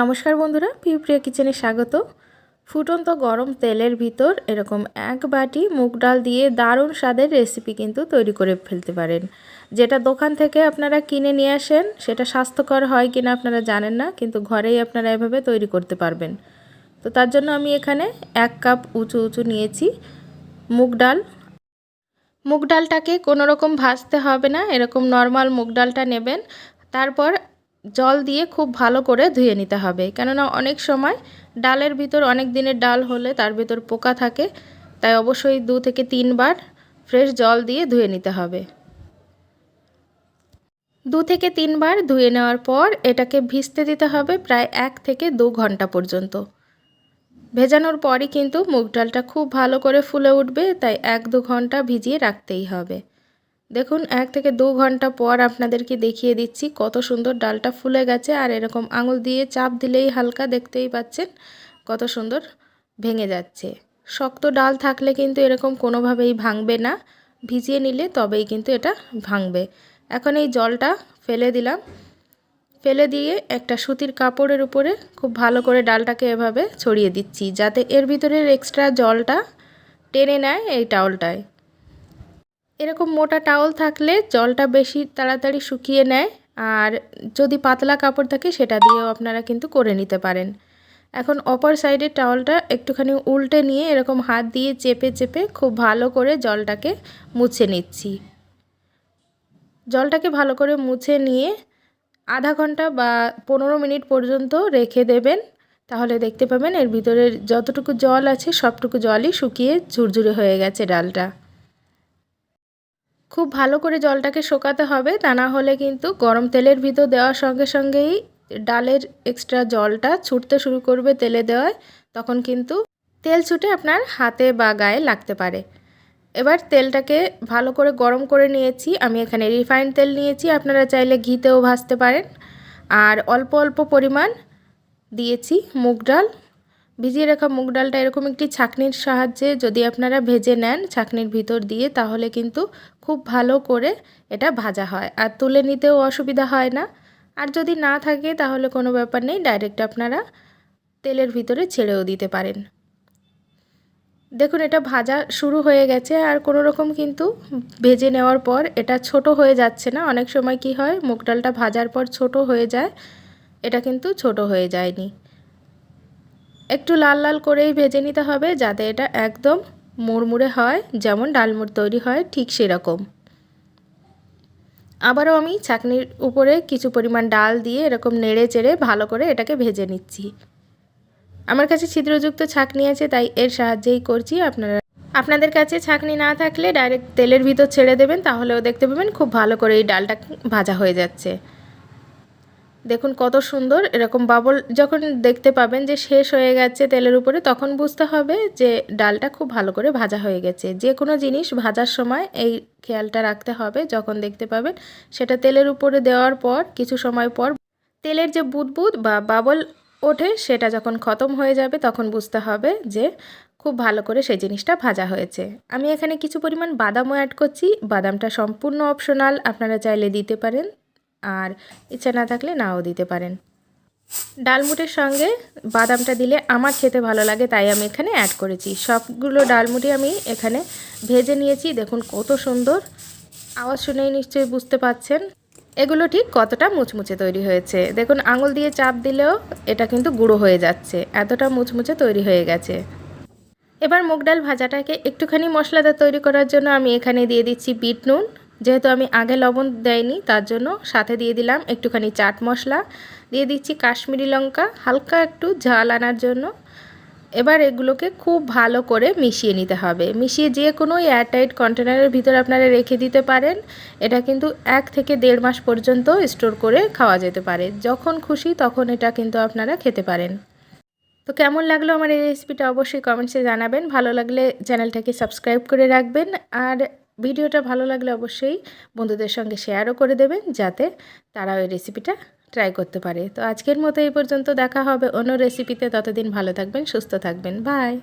নমস্কার বন্ধুরা প্রিয় কিচেনে স্বাগত। ফুটন্ত গরম তেলের ভিতর এরকম এক বাটি মুগ ডাল দিয়ে দারুণ স্বাদের রেসিপি কিন্তু তৈরি করে ফেলতে পারেন। যেটা দোকান থেকে আপনারা কিনে নিয়ে আসেন, সেটা স্বাস্থ্যকর হয় কিনা আপনারা জানেন না, কিন্তু ঘরেই আপনারা এভাবে তৈরি করতে পারবেন। তো তার জন্য আমি এখানে এক কাপ উঁচু উঁচু নিয়েছি মুগ ডাল। মুগ ডালটাকে কোনো রকম ভাজতে হবে না, এরকম নর্মাল মুগ ডালটা নেবেন। তারপর জল দিয়ে খুব ভালো করে ধুয়ে নিতে হবে। কেননা অনেক সময় ডালের ভিতর অনেক দিনের ডাল হলে তার ভিতর পোকা থাকে, তাই অবশ্যই দু থেকে তিনবার ফ্রেশ জল দিয়ে ধুয়ে নিতে হবে। দু থেকে তিনবার ধুয়ে নেওয়ার পর এটাকে ভিজতে দিতে হবে প্রায় এক থেকে দু ঘণ্টা পর্যন্ত। ভেজানোর পরই কিন্তু মুগ ডালটা খুব ভালো করে ফুলে উঠবে, তাই এক দু ঘণ্টা ভিজিয়ে রাখতেই হবে। দেখুন, এক থেকে দু ঘণ্টা পর আপনাদেরকে দেখিয়ে দিচ্ছি কত সুন্দর ডালটা ফুলে গেছে আর এরকম আঙুল দিয়ে চাপ দিলেই হালকা দেখতেই পাচ্ছেন কত সুন্দর ভেঙে যাচ্ছে। শক্ত ডাল থাকলে কিন্তু এরকম কোনোভাবেই ভাঙবে না। ভিজিয়ে নিলে তবেই কিন্তু এটা ভাঙবে। এখন এই জলটা ফেলে দিলাম। ফেলে দিয়ে একটা সুতির কাপড়ের উপরে খুব ভালো করে ডালটাকে এভাবে ছড়িয়ে দিচ্ছি, যাতে এর ভিতরের এক্সট্রা জলটা টেনে নেয় এই টাওলটায়। এরকম মোটা টাওয়াল থাকলে জলটা বেশি তাড়াতাড়ি শুকিয়ে নেয় আর যদি পাতলা কাপড় থাকে সেটা দিয়েও আপনারা কিন্তু করে নিতে পারেন। এখন অপর সাইডের টাওয়ালটা একটুখানি উল্টে নিয়ে এরকম হাত দিয়ে চেপে চেপে খুব ভালো করে জলটাকে মুছে নিচ্ছি। জলটাকে ভালো করে মুছে নিয়ে আধা ঘণ্টা বা পনেরো মিনিট পর্যন্ত রেখে দেবেন। তাহলে দেখতে পাবেন এর ভিতরের যতটুকু জল আছে সবটুকু জলই শুকিয়ে ঝুরঝুরে হয়ে গেছে ডালটা। খুব ভালো করে জলটাকে শোকাতে হবে, তা না হলে কিন্তু গরম তেলের ভিতর দেওয়ার সঙ্গে সঙ্গেই ডালের এক্সট্রা জলটা ছুটতে শুরু করবে তেলে দেওয়ায়, তখন কিন্তু তেল ছুটে আপনার হাতে বা গায়ে লাগতে পারে। এবার তেলটাকে ভালো করে গরম করে নিয়েছি, আমি এখানে রিফাইন্ড তেল নিয়েছি, আপনারা চাইলে ঘিতেও ভাজতে পারেন। আর অল্প অল্প পরিমাণ দিয়েছি মুগ ডাল। ভিজিয়ে রাখা মুগ ডালটা এরকম একটি ছাকনির সাহায্যে যদি আপনারা ভেজে নেন ছাকনির ভিতর দিয়ে, তাহলে কিন্তু খুব ভালো করে এটা ভাজা হয়। আর তুলে নিতেও অসুবিধা হয় না। আর যদি না থাকে, তাহলে কোনো ব্যাপার নেই, ডাইরেক্ট আপনারা তেলের ভিতরে ছেড়েও দিতে পারেন। দেখুন, এটা ভাজা শুরু হয়ে গেছে, আর কোনো রকম কিন্তু ভেজে নেওয়ার পর এটা ছোট হয়ে যাচ্ছে না। অনেক সময় কি হয়, মুগ ডালটা ভাজার পর ছোট হয়ে যায়, এটা কিন্তু ছোট হয়ে যায়নি। একটু লাল লাল করেই ভেজে নিতে হবে যাতে এটা একদম মুড়মুড়ে হয়, যেমন ডালমুড় তৈরি হয়, ঠিক সেরকম। আবারও আমি ছাকনির উপরে কিছু পরিমাণ ডাল দিয়ে এরকম নেড়ে চেড়ে ভালো করে এটাকে ভেজে নিচ্ছি। আমার কাছে ছিদ্রযুক্ত ছাকনি আছে, তাই এর সাহায্যেই করছি। আপনারা আপনাদের কাছে ছাকনি না থাকলে ডাইরেক্ট তেলের ভিতর ছেড়ে দেবেন, তাহলেও দেখতে পাবেন খুব ভালো করে এই ডালটা ভাজা হয়ে যাচ্ছে। দেখুন কত সুন্দর, এরকম বাবল যখন দেখতে পাবেন যে শেষ হয়ে গেছে তেলের উপরে, তখন বুঝতে হবে যে ডালটা খুব ভালো করে ভাজা হয়ে গেছে। যে কোনো জিনিস ভাজার সময় এই খেয়ালটা রাখতে হবে যখন দেখতে পাবেন। সেটা তেলের উপরে দেওয়ার পর, কিছু সময় পর তেলের যে বুদবুদ বা বাবল ওঠে, সেটা যখন খতম হয়ে যাবে, তখন বুঝতে হবে যে খুব ভালো করে সেই জিনিসটা ভাজা হয়েছে। আমি এখানে কিছু পরিমাণ বাদামও অ্যাড করছি। বাদামটা সম্পূর্ণ অপশনাল আপনারা চাইলে দিতে পারেন। আর ইচ্ছা না থাকলে নাও দিতে পারেন। ডালমুটের সঙ্গে বাদামটা দিলে আমার খেতে ভালো লাগে, তাই আমি এখানে অ্যাড করেছি। সবগুলো ডালমুটি আমি এখানে ভেজে নিয়েছি, দেখুন কত সুন্দর। আওয়াজ শুনেই নিশ্চয়ই বুঝতে পাচ্ছেন। এগুলো ঠিক কতটা মুচমুচে তৈরি হয়েছে। দেখুন, আঙুল দিয়ে চাপ দিলেও এটা কিন্তু গুঁড়ো হয়ে যাচ্ছে, এতটা মুচমুচে তৈরি হয়ে গেছে। এবার মুগ ডাল ভাজাটাকে একটুখানি মশলাদার তৈরি করার জন্য আমি এখানে দিয়ে দিচ্ছি বিট নুন। যেহেতু আমি আগে লবণ দেয়নি, তার জন্য সাথে দিয়ে দিলাম একটুখানি চাট মশলা। দিয়ে দিচ্ছি কাশ্মীরি লঙ্কা, হালকা একটু ঝাল আনার জন্য। এবার এগুলোকে খুব ভালো করে মিশিয়ে নিতে হবে। মিশিয়ে যে কোনো এয়ারটাইট কন্টেনারের ভিতরে আপনারা রেখে দিতে পারেন। এটা কিন্তু এক থেকে দেড় মাস পর্যন্ত স্টোর করে খাওয়া যেতে পারে। যখন খুশি তখন এটা কিন্তু আপনারা খেতে পারেন। তো কেমন লাগল আমার এই রেসিপিটা অবশ্যই কমেন্টসে জানাবেন। ভালো লাগলে চ্যানেলটাকে সাবস্ক্রাইব করে রাখবেন। আর ভিডিওটা ভালো লাগলে অবশ্যই বন্ধুদের সঙ্গে শেয়ারও করে দেবেন যাতে তারা ওই রেসিপিটা ট্রাই করতে পারে। তো আজকের মতো এই পর্যন্ত দেখা হবে অন্য রেসিপিতে ততদিন ভালো থাকবেন, সুস্থ থাকবেন। বাই